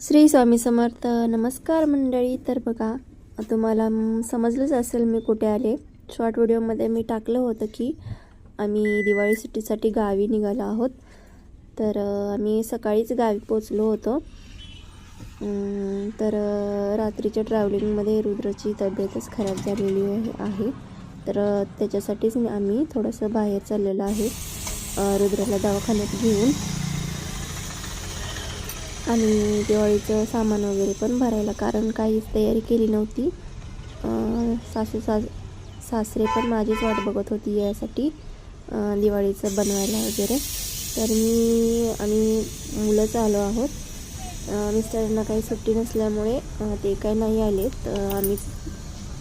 श्री स्वामी समर्थ नमस्कार मंडळी. तर बघा तुम्हाला समजलंच असेल मी कुठे आले. शॉर्ट व्हिडिओमध्ये मी टाकलं होतं की आम्ही दिवाळी सुट्टीसाठी गावी निघालो आहोत. तर आम्ही सकाळीच गावी पोचलो होतो. तर रात्रीच्या ट्रॅव्हलिंगमध्ये रुद्राची तब्येतच खराब झालेली आहे- तर त्याच्यासाठीच आम्ही थोडंसं बाहेर चाललेलो आहे. रुद्राला दवाखान्यात घेऊन. आणि दिवाळीचं सामान वगैरे पण भरायला कारण काहीच तयारी केली नव्हती. सासू सास सासरे पण माझीच वाट बघत होती यासाठी दिवाळीचं बनवायला वगैरे. तर मी आणि मुलंच आलो आहोत. मिस्टरांना काही सुट्टी नसल्यामुळे ते काही नाही आले तर आम्ही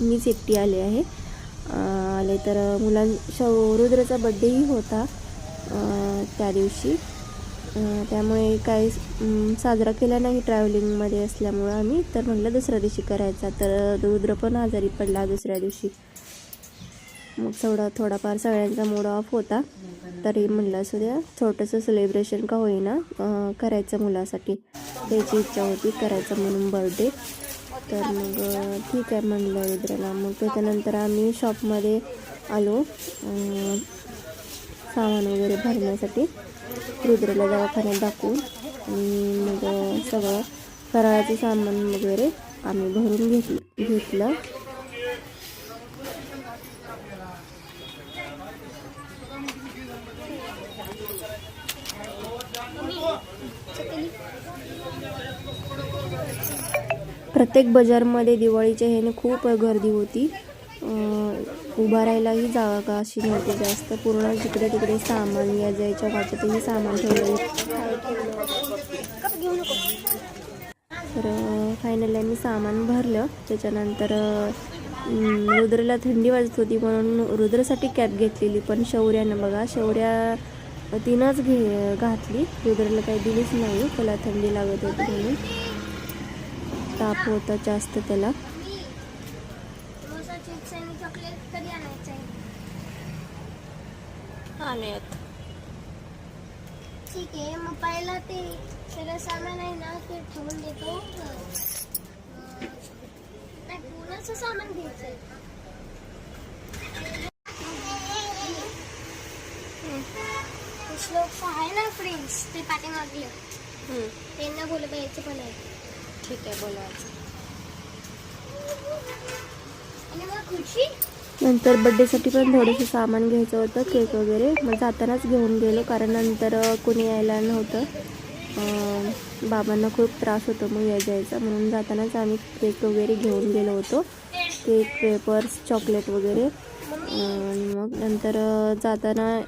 मीच एकटी आले आहे. आले तर मुलां शौ बड्डेही होता त्या दिवशी. त्यामुळे काही साजरा केला नाही ट्रॅव्हलिंगमध्ये असल्यामुळं आम्ही. तर म्हटलं दुसऱ्या दिवशी करायचा. तर रुद्र पण आजारी पडला दुसऱ्या दिवशी. मग थोडा थोडाफार सगळ्यांचा मूड ऑफ होता. तरी म्हणलं असू द्या छोटंसं सेलिब्रेशन का होईना करायचं मुलासाठी. त्याची इच्छा होती करायचं म्हणून बर्थडे तर मग ठीक आहे म्हणलं रुद्रला. मग त्याच्यानंतर आम्ही शॉपमध्ये आलो. सामान वगैरे भरण्यासाठी. रुद्राला दवाखान्यात दाखवून आणि मग सगळं फराळाचं सामान वगैरे आम्ही भरून घेतलं घेतलं. प्रत्येक बाजारमध्ये दिवाळीच्या ह्याने खूप गर्दी होती. उभा राहायलाही जागा अशी नव्हती जास्त. पूर्ण जिकडे तिकडे सामान या जायच्या वाटतही सामान ठेवलं तर फायनली आम्ही सामान भरलं. त्याच्यानंतर रुद्रला थंडी वाजत होती म्हणून रुद्रासाठी कॅप घेतलेली. पण शौर्यानं बघा शौर्या तिनंच घे घातली. रुद्रला काही दिलीच नाही. त्याला थंडी लागत होती म्हणून. ताप होता जास्त त्याला समोसा चिप्स आणि चॉकलेट कधी आणायचं आहे ठीक आहे मग पहिला ते सगळं सामान आहे ना ते ठेवून देतो. नाही पूर्णच सामान घ्यायचं श्लोक आहे ना फ्रेंड्स ते पाठीमागले त्यांना बोल यायचं पण आहे. ठीक आहे बोलायचं आणि मग खुशी नंतर बड्डेसाठी पण थोडंसं सामान घ्यायचं होतं केक वगैरे. मग जातानाच घेऊन गेलो कारण नंतर कोणी यायला नव्हतं. बाबांना खूप त्रास होतो मग या जायचा. म्हणून जातानाच आम्ही केक वगैरे घेऊन गेलो होतो. केक पेपर्स चॉकलेट वगैरे. आणि मग नंतर जाताना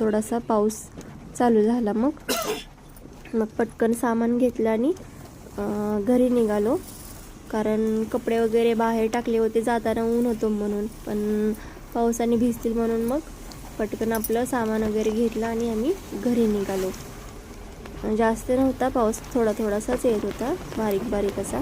थोडासा पाऊस चालू झाला मग. मग पटकन सामान घेतलं आणि घरी निघालो. कारण कपडे वगैरे बाहेर टाकले होते जाताना ऊन होतं म्हणून. पण पावसाने भिजतील म्हणून मग पटकन आपलं सामान वगैरे घेतलं आणि आम्ही घरी निघालो. जास्त नव्हता पाऊस थोडा थोडासाच येत होता बारीक बारीक असा.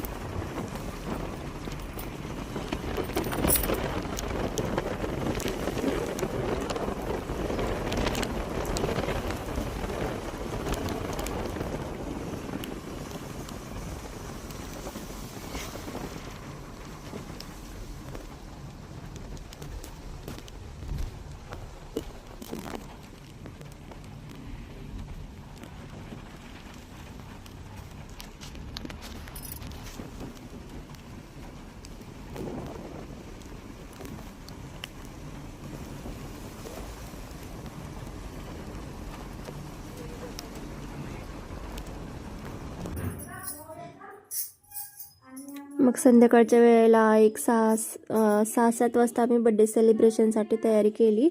मग संध्याकाळच्या वेळेला एक सहा सहा सात वाजता आम्ही बड्डे सेलिब्रेशनसाठी तयारी केली.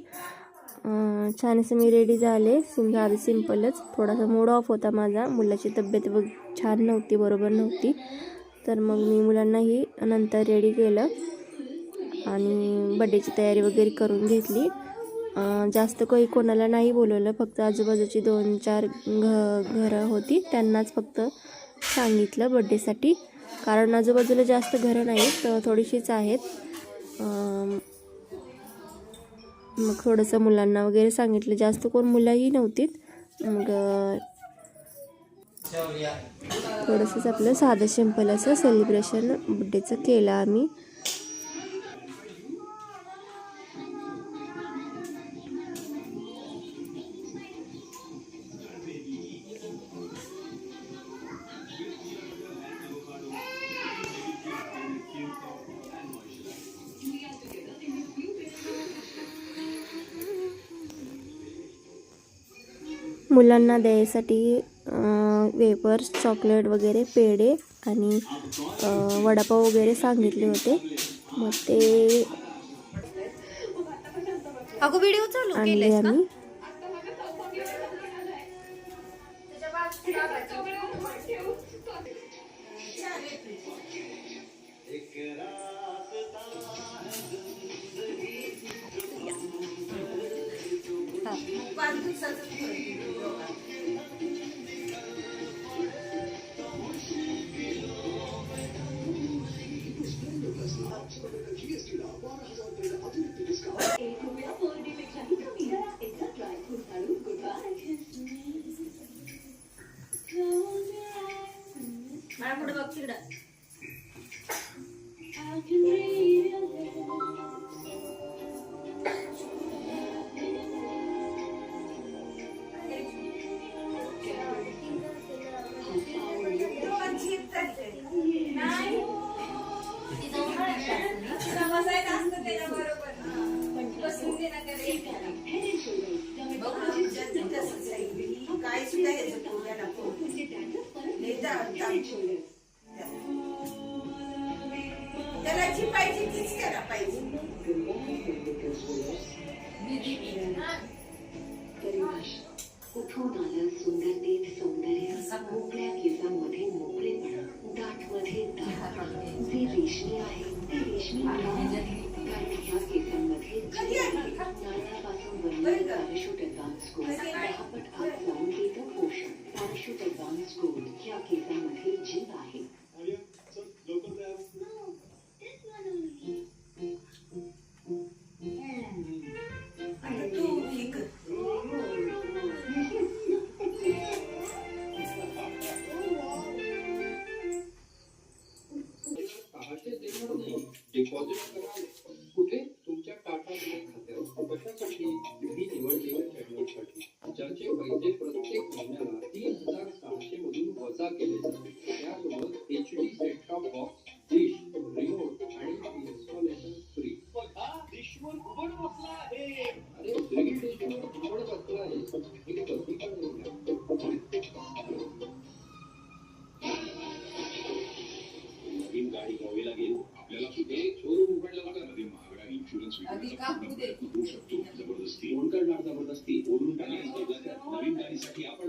छान असं मी रेडी झाले. समजा सिम्पलच थोडासा मूड ऑफ होता माझा. मुलाची तब्येत बघ छान नव्हती बरोबर नव्हती. तर मग मी मुलांनाही नंतर रेडी केलं. आणि बड्डेची तयारी वगैरे करून घेतली. जास्त काही कोणाला नाही बोलवलं. फक्त आजूबाजूची दोन चार घ घरं होती. त्यांनाच फक्त सांगितलं बड्डेसाठी कारण आजूबाजूला जास्त घरं नाहीत थोडीशीच आहेत. मग थोडंसं मुलांना वगैरे सांगितलं. जास्त कोण मुलंही नव्हतीत. मग थोडंसंच आपलं साधं सिंपल असं सेलिब्रेशन बड्डेचं केलं आम्ही. मुलांना द्यायसाठी वेपर्स चॉकलेट वगैरे पेढे आणि वडापाव वगैरे सांगितले होते. मग ते आणि आम्ही. అప్పుడు వచ్చిందా जे प्रत्येक महिन्याला तीन हजार सहाशे मधून वजा केले जाते त्यासोबत H D set top box dish remote आणि इन्स्टॉलेशन फ्री डिशवर घुबड बसला आहे. अरे डिशवर घुबड बसला आहे. Aquí, aquí, aquí.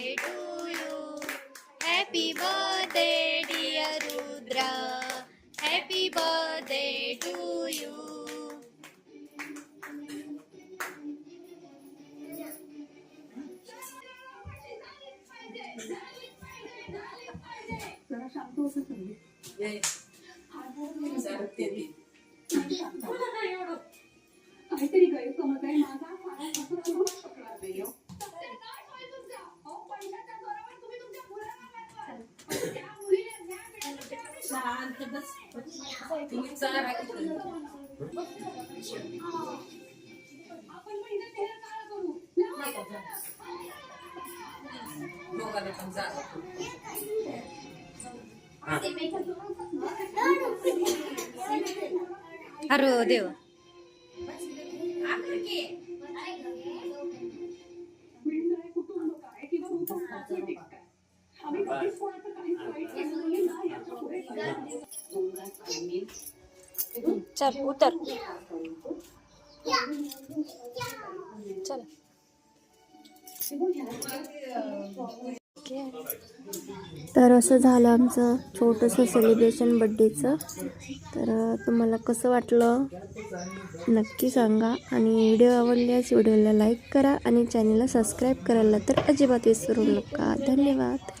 Happy birthday dear Rudra happy birthday to you. काहीतरी अरे देवा. चल उतर. चल. तर असं झालं आमचं छोटंसं सेलिब्रेशन बड्डेचं तर तुम्हाला कसं वाटलं? नक्की सांगा. आणि व्हिडिओ आवडल्यास व्हिडिओला लाईक करा आणि चॅनलला सबस्क्राईब करायला तर अजिबात विसरू नका. धन्यवाद.